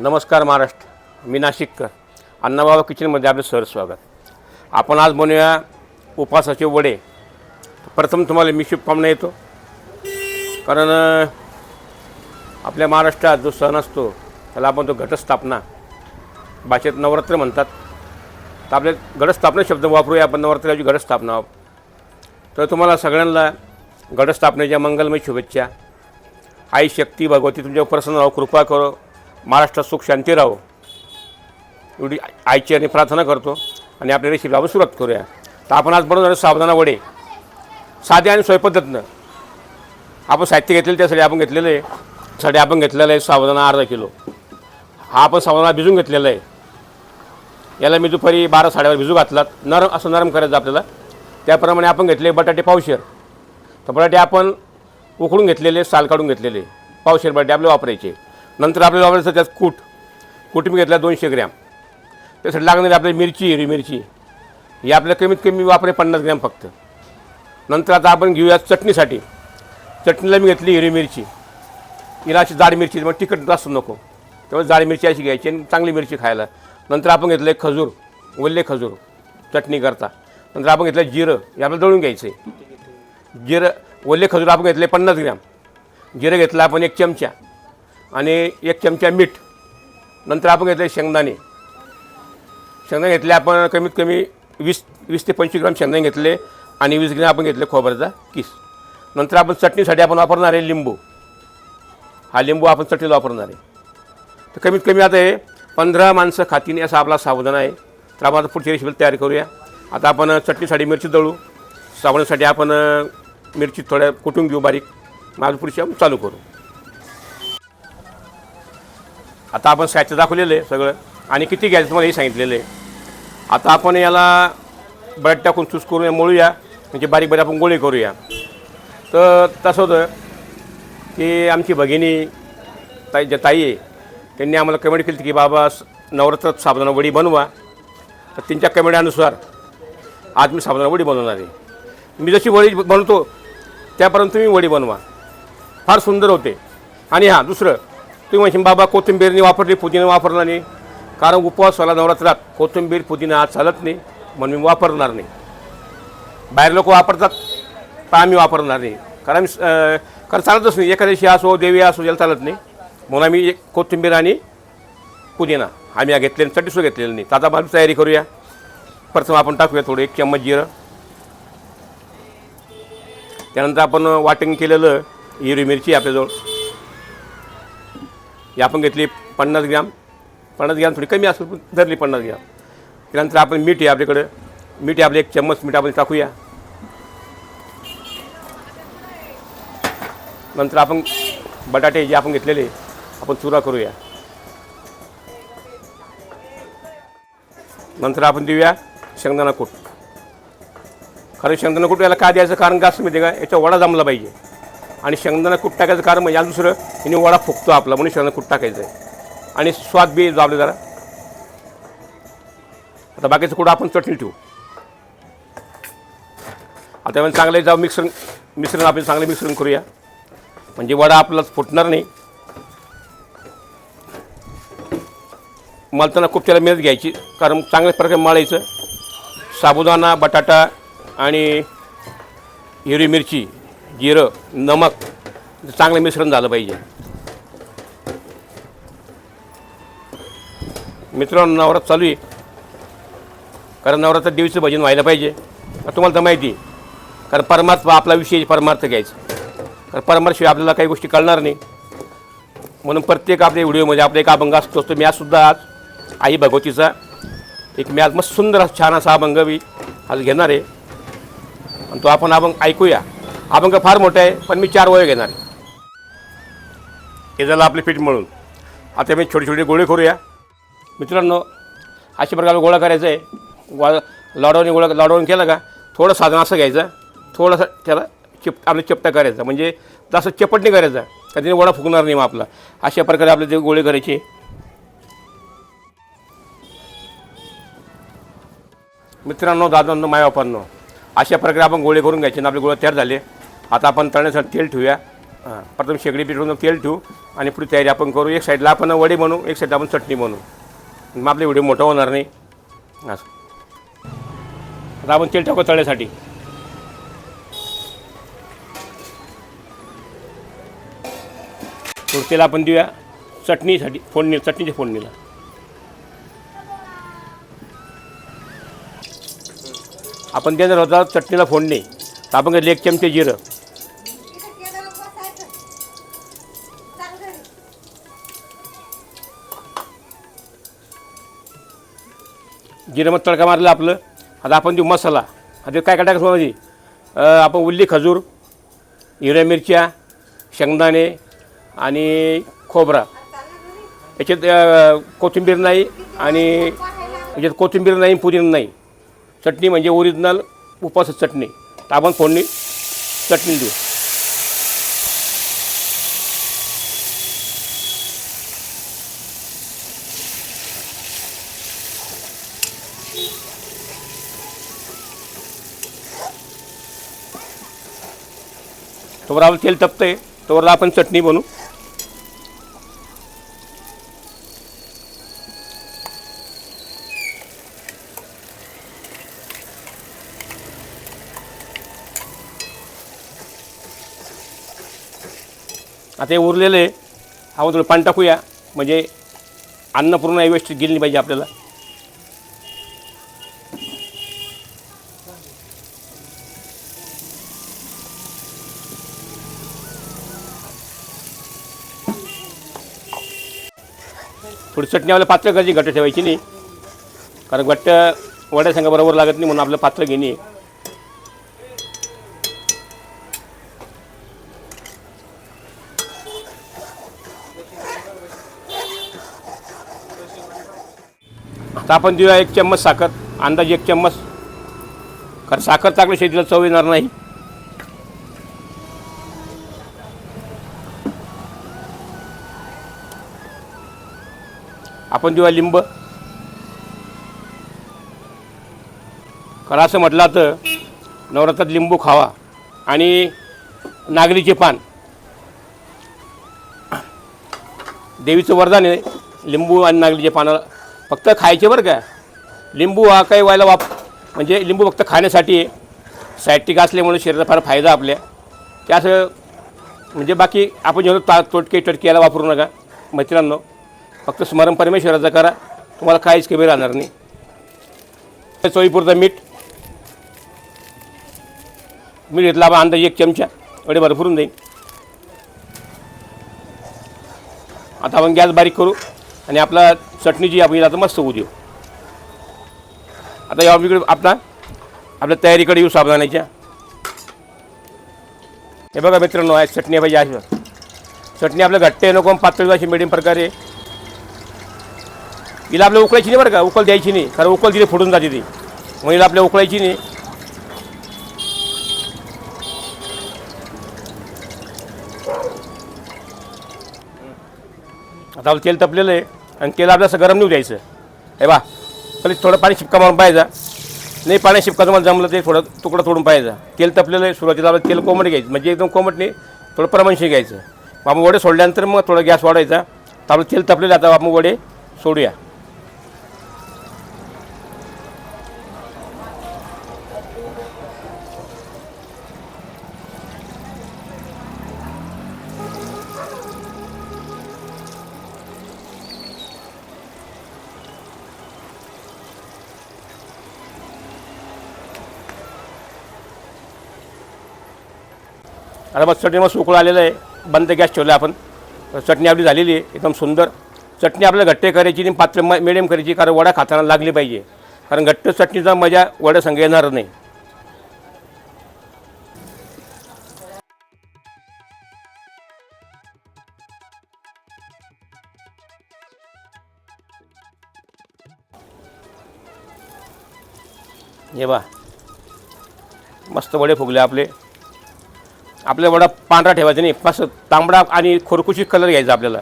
नमस्कार महाराष्ट्र. मी नाशिककर. अण्णाबाबा किचनमध्ये आपलं सर स्वागत. आपण आज बनवूया उपासाचे वडे. प्रथम तुम्हाला मी शुभकामना येतो कारण आपल्या महाराष्ट्रात जो सण असतो त्याला आपण तो घटस्थापना भाषेत नवरात्र म्हणतात. तर आपले घटस्थापना शब्द वापरूया आपण नवरात्राची घटस्थापना. वाप- तर तुम्हाला सगळ्यांना घटस्थापनेच्या मंगलमय शुभेच्छा. आई शक्ती भगवती तुमच्यावर प्रसन्न राहो कृपा करो. महाराष्ट्रात सुख शांती राहो. एवढी आईची आणि प्रार्थना करतो आणि आपल्या रेसिपी आपण सुरुवात करूया. तर आपण आज बनवणार सावधाना साबुदाणा वडे. साधे आणि स्वयंपद्धतनं आपण साहित्य घेतलेलं त्यासाठी आपण घेतलेलं आहे. साठी आपण घेतलेलं आहे साबुदाणा अर्धा किलो. हा आपण साबुदाणा भिजून घेतलेला आहे. याला मी दुपारी बारा साड्यावर भिजू घातलात. नरम असं नरम करायचं आपल्याला. त्याप्रमाणे आपण घेतले बटाटे पावशेर. तर बटाटे आपण उकडून घेतलेले साल काढून घेतलेले. पावशेर बटाटे आपले वापरायचे. नंतर आपल्याला वापरायचं त्यात कूट. कूट मी घेतला दोनशे ग्रॅम. त्यासाठी लागणारी आपली मिरची हिरवी मिरची. ही आपल्याला कमीत कमी वापरे पन्नास ग्रॅम फक्त. नंतर आता आपण घेऊया चटणीसाठी. चटणीला मी घेतली हिरवी मिरची. हिला अशी जाड मिरची मग तिखट जास्त नको. तेव्हा जाड मिरची अशी घ्यायची आणि चांगली मिरची खायला. नंतर आपण घेतलं एक खजूर वल्ले खजूर चटणी करता. नंतर आपण घेतलं जिरं हे आपल्याला दळून घ्यायचं आहे जिरं ओले खजूर आपण घेतले पन्नास ग्रॅम. जिरं घेतलं आपण एक चमचा. आणि एक चमचा मीठ. नंतर आपण घेतले शेंगदाणे. शेंगदाणे घेतले आपण कमीत कमी वीस वीस ते पंचवीस ग्राम शेंगदाणे घेतले आणि वीस ग्रॅम आपण घेतले खोबऱ्याचा किस. नंतर आपण चटणीसाठी आपण वापरणार आहे लिंबू. हा लिंबू आपण चटणीला वापरणार आहे. तर कमीत कमी आता हे पंधरा माणसं खातीने असा आपला सावधान आहे. तर आपण आता पुढची रेसिपी तयार करूया. आता आपण चटणीसाठी मिरची दळू. साबणासाठी आपण मिरची थोड्या कुटून घेऊ बारीक. माझं पुढची आपण चालू करू. आता आपण साहित्य दाखवलेलं आहे सगळं. आणि किती घ्यायचं तुम्हाला हे सांगितलेलं आहे. आता आपण याला ब्रेड टाकून चूस करून मळूया. म्हणजे बारीक बारीक आपण गोळे करूया. तर तसं होतं की आमची भगिनी ताई ज्या ताई आहे त्यांनी आम्हाला कमेंट केली की बाबा नवरात्रात साबुदाणा वडी बनवा. तर त्यांच्या कमेंटानुसार आज मी साबुदाणा वडी बनवणार आहे. मी जशी वडी बनवतो त्यापर्यंत तुम्ही वडी बनवा. फार सुंदर होते. आणि हां दुसरं तुम्ही म्हणशील बाबा कोथिंबीरने वापरली पुदिना वापरला नाही. कारण उपवास व्हायला नवरात्रात कोथिंबीर पुदिना आज चालत नाही म्हणून मी वापरणार नाही. बाहेर लोक वापरतात पण आम्ही वापरणार नाही. कारण आम्ही कारण चालतच नाही. एखाद्याशी असो देवी असो याला चालत नाही. म्हणून आम्ही एक कोथिंबीर आणि पुदिना आम्ही या घेतलेलं चटणीसुद्धा घेतलेलं नाही. ताजा आता तयारी करूया. प्रथम आपण टाकूया थोडं एक चम्मच जिरं. त्यानंतर आपण वाटण केलेलं हिरवी मिरची आपल्याजवळ. ही आपण घेतली पन्नास ग्रॅम. पन्नास ग्रॅम थोडी कमी असेल पण धरली पन्नास ग्रॅम. त्यानंतर आपण मीठ आहे आपल्याकडं. मीठ आहे आपले एक चम्मच मीठ आपण टाकूया. नंतर आपण बटाटे जे आपण घेतलेले आपण चुरा करूया. नंतर आपण देऊया शेंगदाणा कूट. कारण शेंगदाणा कूट याला का द्यायचं? कारण का असं माहिती आहे का? याचा वडा जमला पाहिजे. आणि शेंगदाणा कूट टाकायचं कारण म्हणजे आणि दुसरं याने वडा फुकतो आपला म्हणून शेंगदाणा कूट टाकायचं आहे आणि स्वाद बी जो जरा. आता बाकीचं कुठं आपण चटणी ठेवू. आता आपण चांगले जाऊ मिश्रण मिश्रण आपण चांगलं मिश्रण करूया. म्हणजे वडा आपला फुटणार नाही. मलताना खूप त्याला मेहनत घ्यायची कारण चांगल्या प्रकारे मळायचं. साबुदाणा बटाटा आणि हिरवी मिरची. जिरं नमक चांगलं मिश्रण झालं पाहिजे. मित्रांनो नवरात्र चालू आहे. कारण नवरात्रात देवीचं भजन व्हायला पाहिजे. तुम्हाला तर माहिती आहे. कारण परमार्थ आपला विषय परमार्थ घ्यायचा. कारण परमार्थशिवाय आपल्याला काही गोष्टी कळणार नाही. म्हणून प्रत्येक आपल्या व्हिडिओमध्ये आपला एक अभंग असतो तर मी आजसुद्धा आज आई भगवतीचा एक मी आज मस्त सुंदर असा छान असा अभंग मी आज घेणार आहे. आणि तो आपण अभंग ऐकूया. अभंग फार मोठे आहे पण मी चार वय घेणार आहे. हे झालं आपले पीठ मळून. आता मी छोटे छोटे गोळे करूया. मित्रांनो अशा प्रकारे गोळा करायचा आहे वा लॉडाऊन गोळा लॉडाऊन केला का? थोडं साधन असं घ्यायचं. थोडंसं त्याला चिप आपलं चिपटा करायचा. म्हणजे जास्त चपटणी नाही करायचा कधी त्याने वडा फुकणार नाही मग आपला. अशा प्रकारे आपले ते गोळे करायचे. मित्रांनो दादांनो मायबापांनो अशा प्रकारे आपण गोळे करून घ्यायचे आणि आपले गोळे तयार झाले. आता आपण तळण्यासाठी तेल ठेवूया. हां. प्रथम शेगडी पेटवून तेल ठेवू आणि पुढे तयारी आपण करू. एक साईडला आपण वडे बनवू एक साईडला आपण चटणी बनवू. मग आपले व्हिडिओ मोठा होणार नाही. असं. आता आपण तेल टाकू तळ्यासाठी थोडं तेल आपण देऊया. चटणीसाठी फोडणी चटणीच्या फोडणीला. आपण देणार होता चटणीला फोडणी. तर आपण घेतली एक चमचे जिरं. जिरं मग तडका मारला आपलं. आता आपण देऊ मसाला. आता काय काय टाकायचं माझी आपण उल्ली खजूर हिरव्या मिरच्या शेंगदाणे आणि खोबरा. याच्यात कोथिंबीर नाही आणि याच्यात कोथिंबीर नाही पुदिना नाही. चटणी म्हणजे ओरिजिनल उपास चटणी. तर आपण फोडणी चटणी देऊ. तोवर आपलं तेल तपतंय. तोवर आपण चटणी बनवू. आता हे उरलेलं आहे. आपण थोडं पाणी टाकूया. म्हणजे अन्नपूर्ण व्यवस्थित गेली नाही पाहिजे आपल्याला. थोडी चटणी पात्र करायची घट्ट ठेवायची नाही. कारण घट्ट वड्या सांगा बरोबर लागत नाही म्हणून आपलं पात्र घेणे. आता आपण देऊया एक चम्मच साखर अंदाज एक चम्मच. कारण साखर टाकलं शेतीला चव येणार नाही. आपण देऊया लिंब. कारण असं म्हटलं तर नवरात्रात लिंबू खावा आणि नागरीचे पान. देवीचं वरदान आहे लिंबू आणि नागलीचे पानं. फक्त खायचे बरं का. लिंबू हा काही व्हायला वाप म्हणजे लिंबू फक्त खाण्यासाठी आहे. सायटिक असल्यामुळे शरीराला फार फायदा आपल्या. त्या असं म्हणजे बाकी आपण जेव्हा ता तोटके टटके याला वापरू नका मित्रांनो फक्त स्मरण परमेश्वराचं करा. तुम्हाला काहीच कमी राहणार नाही. चवीपुरतं मीठ. मीठ घेतला आपण अंदाजे एक चमचा. एवढे भरपूरून जाईल. आता आपण गॅस बारीक करू आणि आपला चटणी जी आपण आता मस्त होऊ देऊ. आता या इकडे आपला आपल्या तयारीकडे येऊ साबदाण्याच्या हे बघा मित्रांनो आहे चटणी पाहिजे अशी चटणी आपल्या घट्ट आहे नको पातळी अशी मिडियम प्रकारे. हिला आपल्या उकळायची नाही बरं का उकल द्यायची नाही कारण उकल तिथे फुटून जाते ती. मग हिला आपल्या उकळायची नाही. आता आपलं तेल तपलेलं आहे आणि तेल आपलं असं गरम नाही द्यायचं. हे बा पहिले थोडं पाणी शिपका मारून पाहायचा नाही पाणी शिपका तुम्हाला जमलं ते थोडं तुकडं तोडून पाहायचा तेल तपलेलं आहे सुरुवातीला आपलं तेल कोमट घ्यायचं म्हणजे एकदम कोमट नाही थोडं प्रमाणशी घ्यायचं. बाबा वडे सोडल्यानंतर मग थोडं गॅस वाढायचा तर आपलं तेल तपलेलं आता आपण वडे सोडूया. आता मग चटणी मग उकळं आलेलं आहे. बंद गॅस ठेवला आपण. चटणी आपली झालेली आहे एकदम सुंदर. चटणी आपल्याला घट्टे करायची आणि पात्र मिडियम करायची कारण वडा खाताना लागली पाहिजे. कारण घट्ट चटणीचा मजा वड्या संग येणार नाही. हे बा. मस्त वडे फुगले आपले. आपल्या वडा पांढरा ठेवायचा नाही फस तांबडा आणि खुरकुशी कलर घ्यायचा आपल्याला.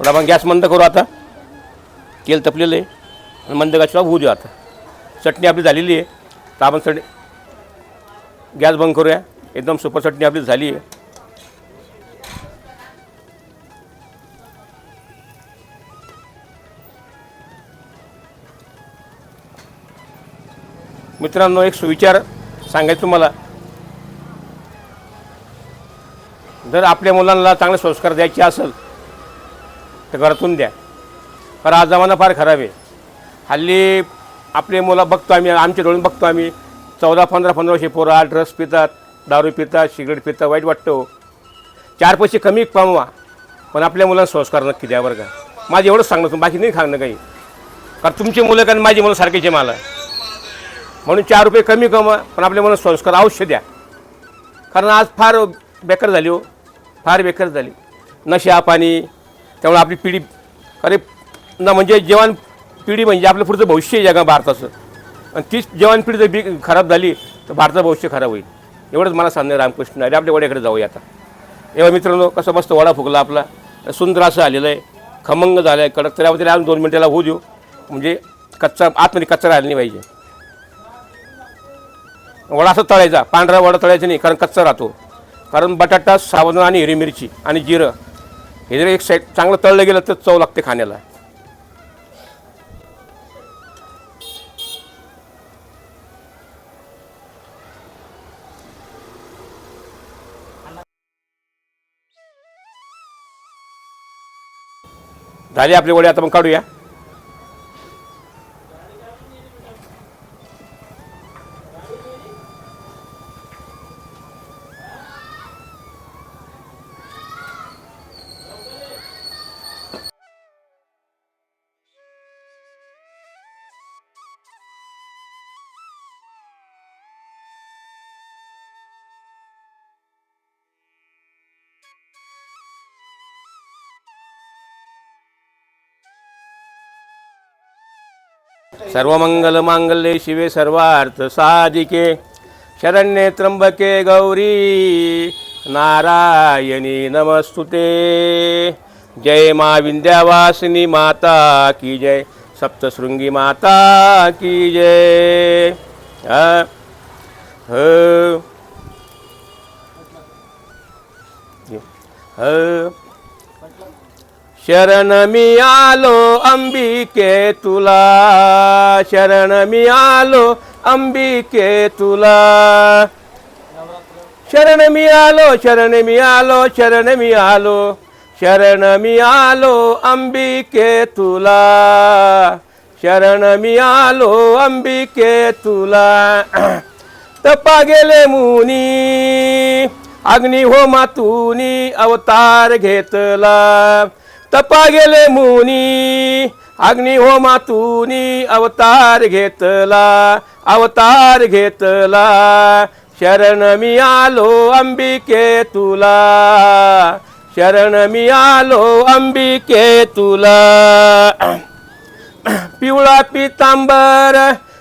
तर आपण गॅस मंद करू आता. तेल तपलेलं आहे आणि मंद गॅसला होऊ देऊ आता. चटणी आपली झालेली आहे. तर आपण चटणी गॅस बंद करूया. एकदम सुपर चटणी आपली झाली आहे. मित्रांनो एक सुविचार सांगायचं तुम्हाला. जर आपल्या मुलांना चांगले संस्कार द्यायचे असेल तर घरातून द्या. कारण आज जमाना फार खराब आहे. हल्ली आपले मुलं बघतो आम्ही आमच्या डोळून बघतो आम्ही. चौदा पंधरा पंधरा वर्षे पोरं ड्रग्स पितात दारू पितात सिगरेट पितात वाईट वाटतो. चार पैसे कमी कमवा पण आपल्या मुलांना संस्कार नक्की द्या बरं का. माझं एवढंच सांगणं तुम्ही बाकी नाही सांगणं काही. कारण तुमची मुलं कारण माझी मुलं सारखीचे मला. म्हणून चार रुपये कमी कमवा पण आपल्या मनात संस्कार अवश्य द्या. कारण आज फार बेकार झाली हो. फार बेकार झाली. नशा पाणी त्यामुळे आपली पिढी अरे ना म्हणजे जेवण पिढी म्हणजे आपलं पुढचं भविष्य आहे जगा भारताचं. आणि तीच जेवण पिढी जर बी खराब झाली तर भारताचं भविष्य खराब होईल. एवढंच मला सांगणं रामकृष्ण अरे आपल्या वड्याकडे जाऊया आता. एवढा मित्रांनो कसं मस्त वडा फुगला आपला. सुंदर असं आलेलं आहे. खमंग झालं आहे कडक. तरी त्याला अजून दोन मिनिटाला होऊ देऊ. म्हणजे कच्चा आतमध्ये कच्चा राहिला नाही पाहिजे. वडा असं तळायचा पांढरा वडा तळायचा नाही कारण कच्चा राहतो. कारण बटाटा साबण आणि हिरवी मिरची आणि जिरं हे जर एक साईड चांगलं तळलं गेलं तर चव लागते खाण्याला. झाले आपले वडे आता मग काढूया. सर्वमंगल मांगल्ये शिवे सर्वार्थ साधिके शरण्ये त्र्यंबके गौरी नारायणी नमस्तुते। जय मा विंध्यावासिनी माता की जय सप्तशृंगी माता की जय। ह ह शरण मी आलो अंबिके तुला शरण मी आलो अंबिके तुला. शरण मी आलो शरण मी आलो शरण मी आलो शरण मी आलो अंबिके तुला. शरण मी आलो अंबिके तुला. तपा गेले मुनी अग्नी मातुनी अवतार घेतला. तपा गेले मुनी अग्नी मातुनी अवतार घेतला अवतार घेतला. शरण मी आलो अंबिके तुला शरण मी आलो अंबिके तुला. पिवळा पितांबर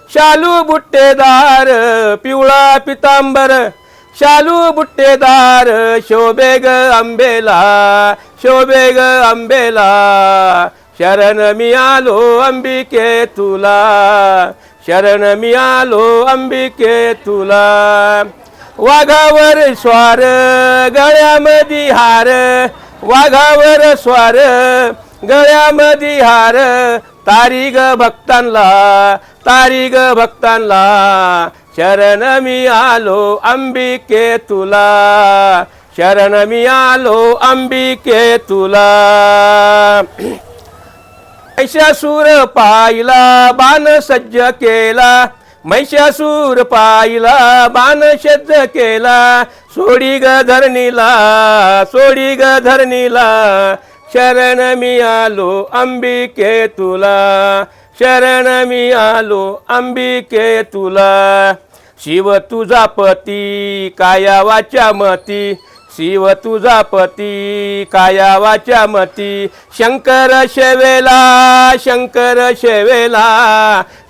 शालू बुट्टेदार पिवळा पितांबर शालू बुट्टेदार शोभे ग आंबेला शोभे ग आंबेला शरण मी आलो अंबिके तुला शरण मी आलो अंबिके तुला. वाघावर स्वार गळ्यामध्ये हार वाघावर स्वार गळ्यामध्ये हार तारी ग भक्तांला तारी ग भक्तांला शरण मी आलो अंबिके तुला. शरण मी आलो अंबिके तुला. महिषासूर पाहिला बाण सज्ज केला. महिषासूर पाहिला बाण सज्ज केला. सोडी ग धरणीला सोडी ग धरणीला. शरण मी आलो अंबिके तुला. शरण मी आलो अंबिके तुला. शिव तुझा पती काया वाचा मती. शिव तुझा पती काया वाचा मती. शंकर शेवेला शंकर शेवेला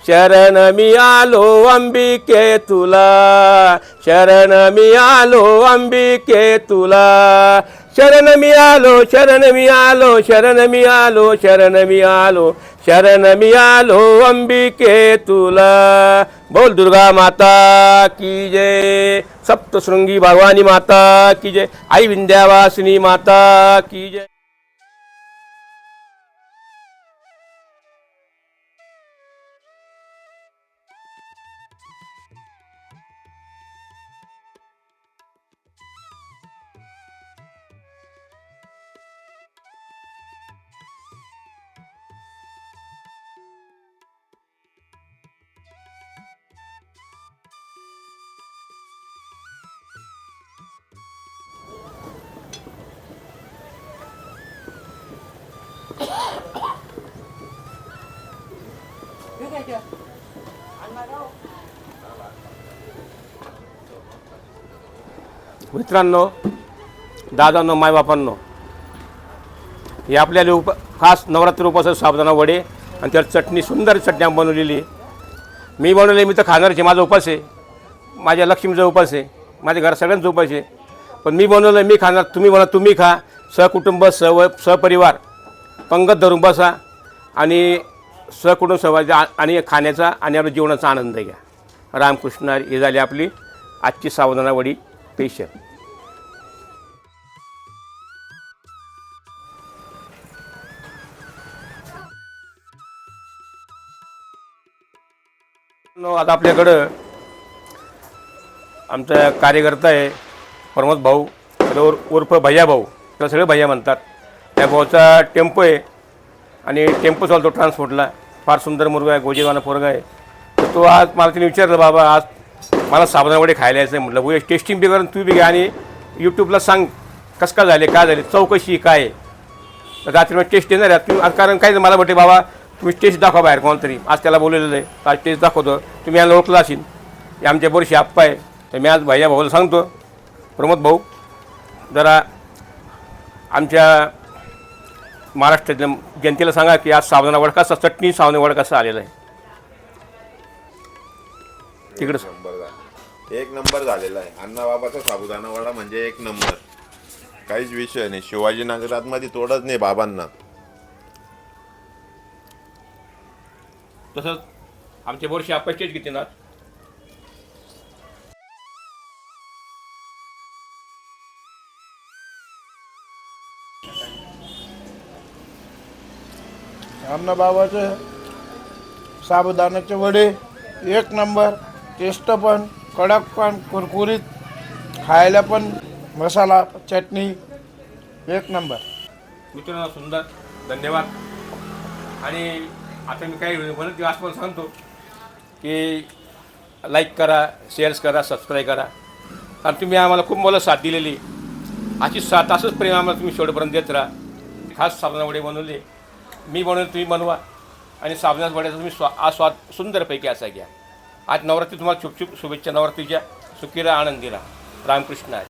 शरण मी आलो अंबिके तुला. शरण मी आलो अंबिके तुला. शरण मी आलो शरण मी आलो शरण मी आलो शरण मी आलो. शरण मी आलो अंबिके तुला। बोल दुर्गा माता की जय। सप्तशृंगी भगवानी माता की जय। आई विंध्यावासिनी माता की जय। मित्रांनो दादांनो मायबापांनो हे आपल्याला उप खास नवरात्र उपास साबदाना वडे आणि त्यावर चटणी सुंदर चटणी आम्ही बनवलेली मी बनवले मी तर खाणारचे आहे माझा उपास आहे. माझ्या लक्ष्मीचा उपास आहे माझ्या घरात सगळ्यांचा उपास आहे. पण मी बनवलं मी खाणार तुम्ही बनवा तुम्ही खा. सहकुटुंब सव सहपरिवार पंगत धरून बसा आणि सहकुटुंब सहवास आणि खाण्याचा आणि आपल्या जीवनाचा आनंद घ्या. रामकृष्ण ही झाली आपली आजची सावधानावडी पेशल आता आपल्याकडं आमचा कार्यकर्ता आहे प्रमोद भाऊ उर उर्फ भैया भाऊ त्याला सगळे भैया म्हणतात. त्या भाऊचा टेम्पो आहे आणि टेम्पो चालतो ट्रान्सपोर्टला फार सुंदर मुलगा आहे गोजेवाना पोरगा आहे. तर तो आज मला तिने विचारलं बाबा आज मला साबणावडे खायला यायचं आहे म्हटलं उद्या टेस्टिंग बी करून तू बी घ्या आणि यूट्यूबला सांग कसं काय झाले काय झाले चौकशी काय आहे? तर रात्री मग टेस्ट देणार आहे. तू कारण काय मला म्हटले बाबा तुम्ही टेस्ट दाखवा बाहेर कोणतरी. आज त्याला बोललेलं आहे आज टेस्ट दाखवतो. तुम्ही याला ओळखला असेल. हे आमच्या बोरशी आप्पा आहे. तर मी आज भैया भाऊला सांगतो. प्रमोद भाऊ जरा आमच्या महाराष्ट्रातल्या जनतेला सांगा की आज सावधाना वड कसा चटणी सावने वड कसा आलेला आहे. तिकडं सांग. एक नंबर झालेला आहे. अण्णाबाबाचा साबुदाणा वडा म्हणजे एक नंबर. काहीच विषय नाही. शिवाजीनगरात मध्ये तोडच नाही बाबांना. तसंच आमच्या बोरशी आप्पाचेच किती ना. अन्नबाबाचे साबुदाण्याचे वडे एक नंबर टेस्ट पण कडक पण कुरकुरीत खायला पण मसाला चटणी एक नंबर. मित्रांनो सुंदर धन्यवाद. आणि आता मी काही म्हणत दिवस पण सांगतो की लाईक करा शेअर्स करा सबस्क्राईब करा. कारण तुम्ही आम्हाला खूप मला साथ दिलेली. अशी साथ असंच प्रेम आम्हाला तुम्ही शेवटपर्यंत देत राहा. खास साबणावडे बनवले. मी बनवले तुम्ही बनवा. आणि साबणास वड्याचा तुम्ही स्वा आस्वाद सुंदरपैकी असा घ्या. आज नवरात्री तुम्हाला खूप शुभेच्छा. नवरात्रीच्या सुखीरा आनंदीरा. रामकृष्ण. आहे